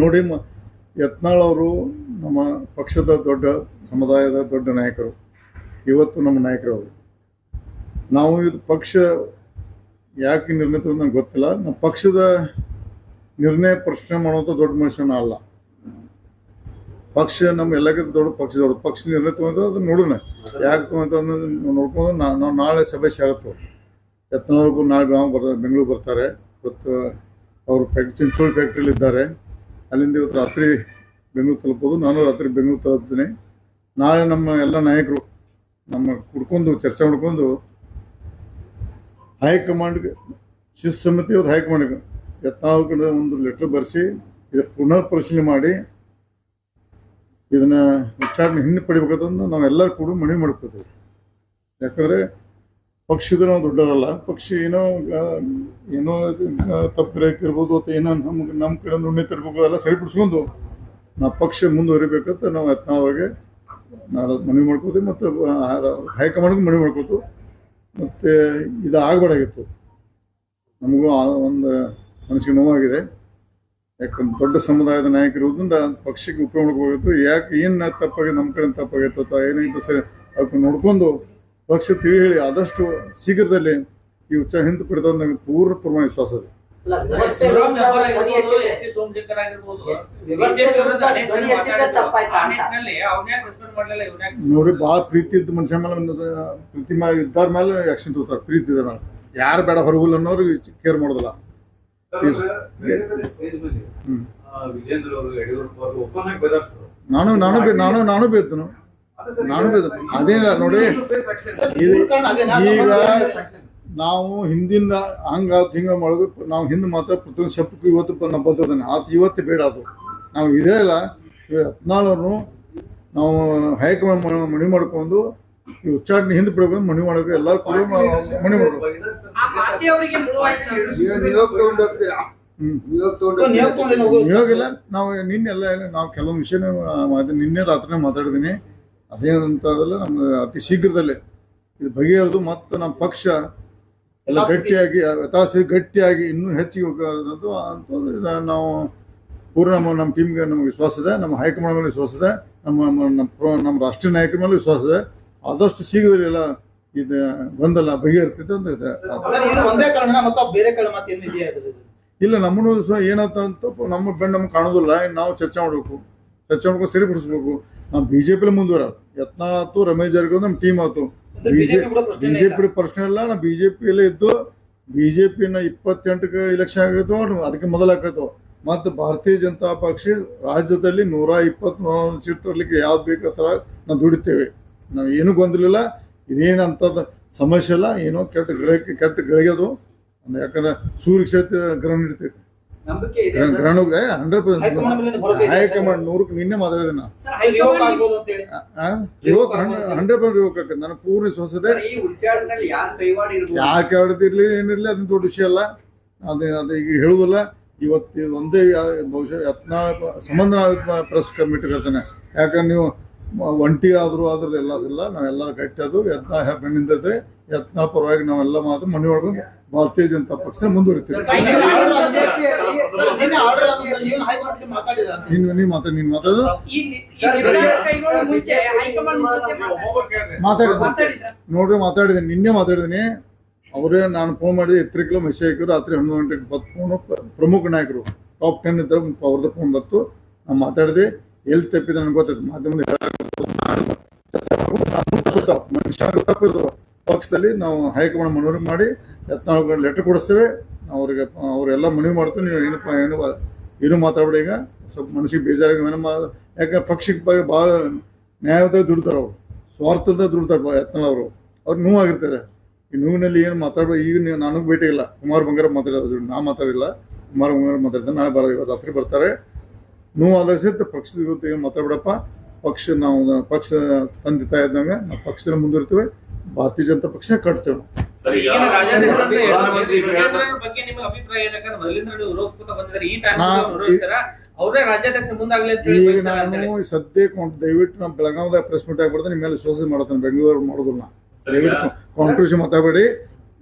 ನೋಡಿ ಮ ಯತ್ನಾಳ್ ಅವರು ನಮ್ಮ ಪಕ್ಷದ ದೊಡ್ಡ ಸಮುದಾಯದ ದೊಡ್ಡ ನಾಯಕರು. ಇವತ್ತು ನಮ್ಮ ನಾಯಕರು ನಾವು ಇದು ಪಕ್ಷ ಯಾಕೆ ತಗೊಂಡು ನಂಗೆ ಗೊತ್ತಿಲ್ಲ. ನಮ್ಮ ಪಕ್ಷದ ನಿರ್ಣಯ ಪ್ರಶ್ನೆ ಮಾಡುವಂಥ ದೊಡ್ಡ ಮನುಷ್ಯನ ಅಲ್ಲ. ಪಕ್ಷ ನಮ್ಮ ಎಲ್ಲಕ್ಕಿಂತ ದೊಡ್ಡ ಪಕ್ಷ ದೊಡ್ಡ ಪಕ್ಷ ನಿರ್ಣಯ ತಗೊಂಡು ಅದನ್ನ ನೋಡೋಣ. ಯಾಕೆ ತಗೊಂತ ನೋಡ್ಕೊಂಡು ನಾವು ನಾಳೆ ಸಭೆ ಸೇರತ್ತು ಯತ್ನವ್ರಿಗೂ ನಾಳೆ ಗ್ರಾಮ ಬರ್ತಾರೆ ಬೆಂಗಳೂರು ಬರ್ತಾರೆ. ಇವತ್ತು ಅವರು ಫ್ಯಾಕ್ಟ್ರಿ ಚಿಂಚೋಳಿ ಫ್ಯಾಕ್ಟ್ರಿಲಿ ಇದ್ದಾರೆ. ಅಲ್ಲಿಂದ ಇವತ್ತು ರಾತ್ರಿ ಬೆಂಗಳೂರು ತಲುಪೋದು. ನಾನು ರಾತ್ರಿ ಬೆಂಗಳೂರು ತಲುಪ್ತೀನಿ. ನಾಳೆ ನಮ್ಮ ಎಲ್ಲ ನಾಯಕರು ನಮ್ಮ ಕುಡ್ಕೊಂಡು ಚರ್ಚೆ ಮಾಡ್ಕೊಂಡು ಹೈಕಮಾಂಡ್ಗೆ, ಶಿಸ್ತು ಸಮಿತಿ ಅವ್ರು ಹೈಕಮಾಂಡ್ಗೆ ಯತ್ನಾಳ್ ಕಡೆ ಒಂದು ಲೆಟ್ರ್ ಬರೆಸಿ, ಇದಕ್ಕೆ ಪುನರ್ ಪರಿಶೀಲನೆ ಮಾಡಿ, ಇದನ್ನ ವಿಚಾರಣೆ ಹಿಂದೆ ಪಡಿಬೇಕಂತಂದು ನಾವೆಲ್ಲರೂ ಕೂಡ ಮನವಿ ಮಾಡ್ಕೋತೀವಿ. ಯಾಕಂದ್ರೆ ಪಕ್ಷದ ನಾವು ದೊಡ್ಡವರಲ್ಲ, ಪಕ್ಷಿ ಏನೋ ಏನೋ ತಪ್ಪು ಇರ್ಬೋದು ಅಥವಾ ಏನೋ ನಮ್ಗೆ ನಮ್ಮ ಕಡೆ ನುಣ್ಣೆ ತಿರ್ಬೇಕು ಎಲ್ಲ ಸರಿಪಡಿಸ್ಕೊಂಡು ನಾವು ಪಕ್ಷ ಮುಂದುವರಿಬೇಕಂತ ನಾವು ಯತ್ನವಾಗಿ ನಾವು ಮನವಿ ಮಾಡ್ಕೋತೀವಿ ಮತ್ತು ಹೈಕಮಾಂಡ್ಗೆ ಮನವಿ ಮಾಡ್ಕೋತು ಮತ್ತು ಇದು ಆಗಬೇಡಾಗಿತ್ತು ನಮಗೂ ಒಂದು ಮನಸ್ಸಿಗೆ ನೋವಾಗಿದೆ. ಯಾಕಂದ್ರೆ ದೊಡ್ಡ ಸಮುದಾಯದ ನಾಯಕರಿರೋದ್ರಿಂದ ಪಕ್ಷಕ್ಕೆ ಉಪಯೋಗ ಹೋಗಿತ್ತು ಯಾಕೆ ಏನು ತಪ್ಪಾಗಿ ನಮ್ಮ ಕಡೆ ತಪ್ಪಾಗಿತ್ತು ಅಥವಾ ಏನಾಯ್ತು ಸರಿ ಅದಕ್ಕೆ ನೋಡ್ಕೊಂಡು ಪಕ್ಷ ತಿಳಿ ಹೇಳಿ ಆದಷ್ಟು ಶೀಘ್ರದಲ್ಲಿ ಈ ಉಚ್ಚ ಹಿಂದೆ ಪಡೆದ ನನಗೆ ಪೂರ್ಣ ಪ್ರಮಾಣ ವಿಶ್ವಾಸ ಇದೆ. ನೋಡಿ ಭಾಳ ಪ್ರೀತಿ ಇದ್ದ ಮನುಷ್ಯ ಮೇಲೆ ಪ್ರೀತಿ ಮೇಲೆ ಇದ್ದಾರ ಮೇಲೆ ಆಕ್ಷನ್ ತಗೋತಾರೆ. ಪ್ರೀತಿ ಇದ್ದಾರ ಮೇಲೆ. ಯಾರು ಬೇಡ ಹೊರಗುಲ್ಲ ಅನ್ನೋರು ಕೇರ್ ಮಾಡೋದಿಲ್ಲ. ಸ್ಟೇಜ್ ಮೇಲೆ ಹ್ಮ್. ಆ, ವಿಜೇಂದ್ರ ಅವರು ಯಡಿಯೂರಪ್ಪ ಅವರು ಓಪನ್ ಆಗಿ ಬೆದರ್ಸಿದ್ರು. ನಾನು ನಾನು ನಾನು ನಾನು ಬೇತನು ನಾನು ಅದೇ ಅದೇನಿಲ್ಲ ನೋಡಿ ಈಗ ನಾವು ಹಿಂದಿಂದ ಹಂಗ ಹಿಂಗ ಮಾಡೋದು ನಾವು ಹಿಂದೆ ಮಾತ್ರ ಪ್ರತಿಯೊಂದು ಶಬ್ದಕ್ಕೂ ಇವತ್ತು ನಾವು ಬರ್ತದಾನೆ ಆತ ಇವತ್ತು ಬೇಡ ಅದು. ನಾವು ಇದೇ ಇಲ್ಲ. ಹದಿನಾಳನ್ನು ನಾವು ಹೈಕಮಾಂಡ್ ಮಣಿ ಮನವಿ ಮಾಡ್ಕೊಂಡು ಈ ಉಚ್ಚಾಟನೆ ಹಿಂದೆ ಬಿಡಬೇಕು ಮನವಿ ಮಾಡಬೇಕು. ಎಲ್ಲರೂ ಕೂಡ ಮಣಿ ಮಾಡಬೇಕು. ಹ್ಮ್. ನೀವು ಇವಾಗೆಲ್ಲ ನಾವು ನಿನ್ನೆಲ್ಲ ಎಲ್ಲ ನಾವು ಕೆಲವೊಂದು ವಿಷಯ ನಿನ್ನೆ ರಾತ್ರಿ ಮಾತಾಡಿದ್ದೀನಿ. ಅದೇನಂತದಲ್ಲ ನಮ್ಮ ಅತಿ ಶೀಘ್ರದಲ್ಲೇ. ಇದು ಬಗೆಹರಿದು ಮತ್ತು ನಮ್ಮ ಪಕ್ಷ ಎಲ್ಲ ಗಟ್ಟಿಯಾಗಿ ಯಥಾಸ್ಥಿ ಗಟ್ಟಿಯಾಗಿ ಇನ್ನೂ ಹೆಚ್ಚಿಗೆ ಹೋಗೋದಂತೂ ಅಂತಂದ್ರೆ ಇದು ನಾವು ಪೂರ್ಣ ನಮ್ಮ ನಮ್ಮ ಟೀಮ್ಗೆ ನಮಗೆ ವಿಶ್ವಾಸ ಇದೆ ನಮ್ಮ ಹೈಕಮಾಂಡ್ ಮೇಲೆ ವಿಶ್ವಾಸ ಇದೆ ನಮ್ಮ ನಮ್ಮ ನಮ್ಮ ರಾಷ್ಟ್ರೀಯ ನಾಯಕರ ಮೇಲೆ ವಿಶ್ವಾಸ ಇದೆ. ಆದಷ್ಟು ಶೀಘ್ರದಲ್ಲಿ ಎಲ್ಲ ಇದು ಬಂದಲ್ಲ ಬಗೆಹರಿತೈತೆ ಅಂತ ಇದೆ. ಇಲ್ಲ ನಮ್ಮನ್ನು ಸಹ ಏನಾಯ್ತು ಅಂತ ನಮ್ಮ ಬೆನ್ನು ನಮ್ಗೆ ಕಾಣೋದಿಲ್ಲ ನಾವು ಚರ್ಚೆ ಮಾಡಬೇಕು. ಚರ್ಚೆ ಮಾಡ್ಕೊಂಡು ಸರಿಪಡಿಸ್ಬೇಕು ನಾವು ಬಿ ಜೆ ಪಿಲಿ ಮುಂದುವರ ಯತ್ನ ಆಯ್ತು ರಮೇಶ್ ಜಾರಕಿಹೊಳಿ ನಮ್ಮ ಟೀಮ್ ಆಯ್ತು. ಬಿ ಬಿಜೆಪಿ BJP ಕೂಡ ಪ್ರಶ್ನೆನೇ ಬಿಜೆಪಿ ಪ್ರಶ್ನೆ ಇಲ್ಲ ನಾವು ಪಿಯಲ್ಲೇ ಇದ್ದು ಪಿನ ಇಪ್ಪತ್ತೆಂಟಕ್ಕೆ ಎಲೆಕ್ಷನ್ ಆಗೈತೋ ಅದಕ್ಕೆ ಮೊದಲಾಕತ್ತು ಮತ್ತು ಭಾರತೀಯ ಜನತಾ ಪಕ್ಷ ರಾಜ್ಯದಲ್ಲಿ ನೂರ ಇಪ್ಪತ್ತ್ ಸೀಟ್ ತರಲಿಕ್ಕೆ ಯಾವ್ದು ಬೇಕೋ ಥರ ನಾವು ದುಡಿತೇವೆ. ನಾವು ಏನೂ ಗೊಂದಲಿಲ್ಲ ಅಂಥದ್ದು ಸಮಸ್ಯೆ ಇಲ್ಲ ಏನೋ ಕೆಟ್ಟ ಗಳಿಗೆ ಕೆಟ್ಟ ಗಳಿಗೆದು ಯಾಕಂದ್ರೆ ಸೂರ್ಯ ಕ್ಷೇತ್ರ ಗ್ರಹಣ ನಡೀತೈತೆ. ಹಂಡ್ರೆಡ್ ಹೈಕಮಾಂಡ್ ನೂರಕ್ಕೆ ನಿನ್ನೆ ಮಾತಾಡಿದೆ ಯುವಕ ಹಂಡ್ರೆಡ್ ಪರ್ಸೆಂಟ್ ಯುವಕ ಆಕೈತೆ. ನನಗೆ ಪೂರ್ಣ ವಿಶ್ವಾಸ ಈ ಉಚ್ಚಾರಣೆಯಲ್ಲಿ ಯಾರು ಕೈವಾಡ ಇರ್ಬೋದು? ಯಾಕೆ ಕೇಳದಿರ್ಲಿ ಏನಿರ್ಲಿ ಅದನ್ನ ದೊಡ್ಡ ವಿಷಯ ಅಲ್ಲ. ಅದೇ ಅದು ಈಗ ಹೇಳುದಿಲ್ಲ ಇವತ್ತು ಒಂದೇ ಬಹುಶಃ ಯತ್ನ ಸಂಬಂಧ ಪ್ರೆಸ್ ಕಮಿಟಿ ಇರ್ತಾನೆ ಯಾಕಂದ್ರೆ ನೀವು ಒಂಟಿ ಆದರೂ ಆದ್ರೂ ಎಲ್ಲ ಇಲ್ಲ. ನಾವೆಲ್ಲರೂ ಗಟ್ಟಿ ಅದು ಯತ್ನ ಬೆನ್ನಿಂದದೆ ಯತ್ನ ಪರವಾಗಿ ನಾವೆಲ್ಲ ಮಾತು ಮನೆ ಮಾಡ್ಕೊಂಡು ಭಾರತೀಯ ಜನತಾ ಪಕ್ಷ ಮುಂದುವರಿತೀವಿ ನೀನು ಮಾತಾಡಿ ನೀನು ಮಾತಾಡೋದು ಮಾತಾಡಿದ ನೋಡ್ರಿ ಮಾತಾಡಿದೆ ನಿನ್ನೆ ಮಾತಾಡಿದ್ದೀನಿ ಅವರೇ ನಾನು ಫೋನ್ ಮಾಡಿದೆ ಎತ್ತರಿಕಲು ಮೆಸೇಜ್ ಹಾಕಿದ್ರು ರಾತ್ರಿ ಹನ್ನೊಂದು ಗಂಟೆಗೆ ಬತ್ತು ಫೋನು ಪ್ರಮುಖ ನಾಯಕರು ಟಾಪ್ ಟೆನ್ ಇದ್ದಾಗ ಅವ್ರದ್ದು ಫೋನ್ ಬತ್ತು ನಾನು ಮಾತಾಡಿದೆ ಎಲ್ಲಿ ತಪ್ಪಿದೆ ನನಗೆ ಗೊತ್ತಾಯ್ತು ಮಾಧ್ಯಮದ ಮನುಷ್ಯ ತಪ್ಪಿರ್ತಾವ ಪಕ್ಷದಲ್ಲಿ ನಾವು ಹೈಕಮಾಂಡ್ ಮನವಿ ಮಾಡಿ ಯತ್ನಾಳ್ ಲೆಟ್ರ್ ಕೊಡಿಸ್ತೇವೆ. ಅವ್ರಿಗೆ ಅವರೆಲ್ಲ ಮನವಿ ಮಾಡ್ತೀವಿ ನೀವು ಏನಪ್ಪ, ಏನು ಏನು ಮಾತಾಡ್ಬೇಡಿ ಈಗ. ಸ್ವಲ್ಪ ಮನಸ್ಸಿಗೆ ಬೇಜಾರಾಗಿ ಏನಮ್ಮ ಯಾಕಂದ್ರೆ ಪಕ್ಷಕ್ಕೆ ಬಗ್ಗೆ ಭಾಳ ನ್ಯಾಯದ ದುಡ್ತಾರೆ ಅವರು. ಸ್ವಾರ್ಥದ ದುಡ್ತಾರೆ ಯತ್ನಾಳ್ ಅವರು. ಅವ್ರಿಗೆ ನೋವಾಗಿರ್ತದೆ ಈ ನೋವಿನಲ್ಲಿ ಏನು ಮಾತಾಡ್ಬೇಕು ಈಗ ನೀವು, ನನಗೆ ಭೇಟಿ ಇಲ್ಲ. ಕುಮಾರ್ ಬಂಗಾರ ಮಾತಾಡೋದು ನಾ ಮಾತಾಡಿಲ್ಲ. ಕುಮಾರ್ ಬಂಗಾರ ಮಾತಾಡ್ತಾರೆ ನಾಳೆ ಬರೋದು, ಇವತ್ತು ರಾತ್ರಿ ಬರ್ತಾರೆ. ನೋವು ಆದಾಗ ಸಹಿತ ಪಕ್ಷದ ಇವತ್ತು ಏನು ಮಾತಾಡ್ಬಿಡಪ್ಪ. ಪಕ್ಷ, ನಾವು, ಪಕ್ಷ ತಂದೆ ತಾಯಿ ಇದ್ದಂಗೆ ನಾವು ಪಕ್ಷದಲ್ಲಿ ಮುಂದುವರಿತೇವೆ ಭಾರತೀಯ ಜನತಾ ಪಕ್ಷ ಕಟ್ತೇವೆ ಈಗ ನಾನು. ಸದ್ಯಕ್ಕೆ ಒಂದು ದಯವಿಟ್ಟು ನಮ್ಮ ಬೆಳಗಾವದಾಗ ಪ್ರೆಸ್ ಮೀಟ್ ಆಗ್ಬಿಡ್ದೆ ನಿಮ್ಮ ಮೇಲೆ ವಿಶ್ವಾಸ ಮಾಡ್ತಾನೆ ಬೆಂಗಳೂರು ಮಾಡೋದಿಲ್ಲ ನಾ. ಸರಿ, ಈಗ- ದಯವಿಟ್ಟು ಕಾಂಟ್ರವರ್ಸಿ ಮಾತಾಡಬೇಡಿ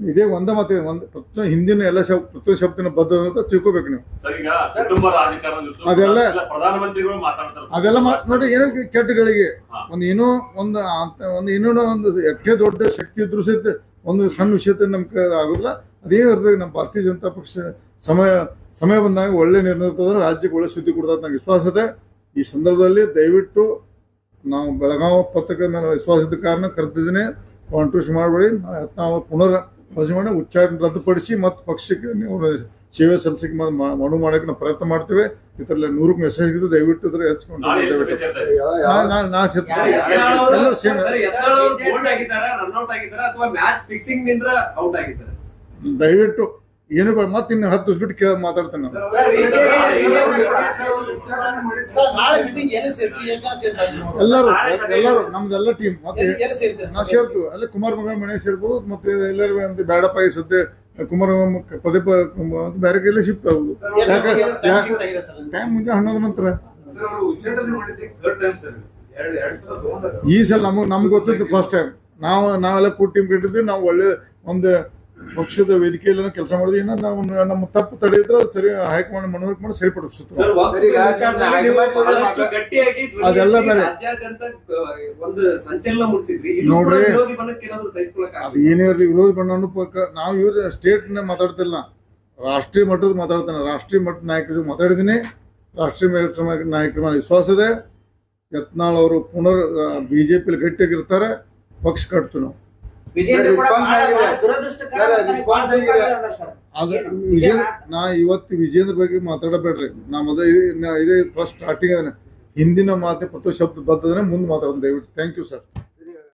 ಇದೇ ಒಂದೇ ಮಾತು ಒಂದು ಹಿಂದಿನ ಎಲ್ಲ ಶಬ್ದ ಪ್ರತಿ ಶಬ್ದನ ಬದ್ಧ ಅಂತ ತಿಳ್ಕೊಬೇಕು ನೀವು. ಅದೆಲ್ಲ- ಅದೆಲ್ಲ ನೋಡಿ ಏನೋ ಕೆಟ್ಟಗಳಿಗೆ. ಒಂದು ಏನೋ ಒಂದು ಒಂದು ಇನ್ನೂ ಒಂದು ಎಷ್ಟೇ ದೊಡ್ಡ ಶಕ್ತಿ ಇದ್ರೂ ಸಹಿತ ಒಂದು ಸಣ್ಣ ವಿಷಯ ನಮ್ಗೆ ಆಗುದಿಲ್ಲ. ಅದೇನು ಇರ್ಬೇಕು ನಮ್ಮ ಭಾರತೀಯ ಜನತಾ ಪಕ್ಷ ಸಮಯ ಸಮಯ ಬಂದಾಗ ಒಳ್ಳೆ ನಿರ್ಣಯ ತಗೊಂಡ್ರೆ ರಾಜ್ಯಕ್ಕೆ ಒಳ್ಳೆ ಸುದ್ದಿ ಕೊಡ್ತದೆ ನಂಗೆ ವಿಶ್ವಾಸ ಇದೆ. ಈ ಸಂದರ್ಭದಲ್ಲಿ ದಯವಿಟ್ಟು ನಾವು ಬೆಳಗಾವಿ ಪತ್ರಿಕೆ ಮೇಲೆ ವಿಶ್ವಾಸ ಇದ್ದ ಕಾರಣ ಕರೆದಿದ್ದೀನಿ. ಕಾಂಟ್ರೂಸ್ ಮಾಡಬೇಡಿ. ನಾವು ಪುನರ್ ಪರಿಶೀಲನೆ ಮಾಡಿ ಉಚ್ಚಾರಣೆ ರದ್ದುಪಡಿಸಿ ಮತ್ತು ಪಕ್ಷಕ್ಕೆ ನೀವು ಸೇವೆ ಸಲ್ಲಿಸಕ್ಕೆ ಮನವಿ ಮಾಡಕ್ಕೆ ನಾವು ಪ್ರಯತ್ನ ಮಾಡ್ತೇವೆ ಇದರಲ್ಲಿ ನೂರಕ್ಕೆ ಮೆಸೇಜ್ ಇದ್ದು ದಯವಿಟ್ಟು ಇದ್ರೆ ಹೆಚ್ಚಿಕೊಂಡು. ನಾ- ಸೇರ್ತೀನಿ. ಎಲ್ಲರೂ ಸೇಮ್ ದಯವಿಟ್ಟು ಏನು ಬೇಡ ಮತ್ತೆ ಇನ್ನು ಹತ್ತು ದಿವಸ ಬಿಟ್ಟು ಕೇಳ ಮಾತಾಡ್ತೇನೆ ನಾನು? ಎಲ್ಲರೂ ಎಲ್ಲರೂ ನಮ್ದೆಲ್ಲ ಟೀಮ್ ಮತ್ತೆ ನಾವು? ಸೇರ್ತು. ಅಲ್ಲಿ ಕುಮಾರ್ ಮಗನ ಮನೆ ಸೇರ್ಬೋದು ಮತ್ತೆ ಎಲ್ಲರೂ ಬ್ಯಾಡಪ್ಪ ಬೇಡಪ್ಪ ಈ ಸದ್ಯ ಕುಮಾರ್ ಪದೇ ಪದ ಬೇರೆ ಕೈಲಿ ಶಿಫ್ಟ್ ಆಗುದು? ಟೈಮ್ ಮುಂಜಾನೆ ಹನ್ನೊಂದು ನಂತರ. ಈ ಸಲ ನಮಗೆ ನಮ್ಗೆ ಗೊತ್ತಿತ್ತು ಫಸ್ಟ್ ಟೈಮ್ ನಾವು ನಾವೆಲ್ಲ ಕೂಡ್ ಟೀಮ್ ಕಟ್ಟಿದ್ವಿ ನಾವು ಒಳ್ಳೆ ಒಂದು ಪಕ್ಷದ ವೇದಿಕೆಯಲ್ಲಿ ಕೆಲಸ ಮಾಡಿದ್ವಿ ಇನ್ನ ನಾವು ನಮ್ಮ ತಪ್ಪು ತಡೆಯಿದ್ರೆ ಸರಿ ಹೈಕಮಾಂಡ್ ಮನವರಿಕೆ ಮಾಡಿ ಸರಿಪಡಿಸುತ್ತೆ. ಅದೆಲ್ಲ ಬೇರೆ. ನೋಡ್ರಿ. ಅದು ಏನೇ ಇರಲಿ ವಿರೋಧ ಬಣ್ಣ ಪಕ್ಕ ನಾವು ಇವ್ರ ಸ್ಟೇಟ್ ಮಾತಾಡ್ತಿಲ್ಲ. ರಾಷ್ಟ್ರೀಯ ಮಟ್ಟದ ಮಾತಾಡ್ತಾನೆ. ರಾಷ್ಟ್ರೀಯ ಮಟ್ಟದ ನಾಯಕರು ಮಾತಾಡಿದ್ದೀನಿ. ರಾಷ್ಟ್ರೀಯ ಮಟ್ಟ ನಾಯಕರ ಮೇಲೆ ವಿಶ್ವಾಸ ಇದೆ. ಯತ್ನಾಳ್ ಅವರು ಪುನರ್ ಬಿಜೆಪಿ ಗಟ್ಟಿಯಾಗಿರ್ತಾರೆ. ಪಕ್ಷ ಕಟ್ತು ನಾವು. ನಾ ಇವತ್ತು ವಿಜೇಂದ್ರ ಬಗ್ಗೆ ಮಾತಾಡಬೇಡ್ರಿ. ನಾ ಮೊದಲ ಇದೇ ಫಸ್ಟ್ ಸ್ಟಾರ್ಟಿಂಗ್ ಅದನ್ನ ಹಿಂದಿನ ಮಾತೆ ಪ್ರತಿ ಶಬ್ದ ಬರ್ತದ್ರೆ ಮುಂದೆ ಮಾತಾಡೋದು ದಯವಿಟ್ಟು. Thank you sir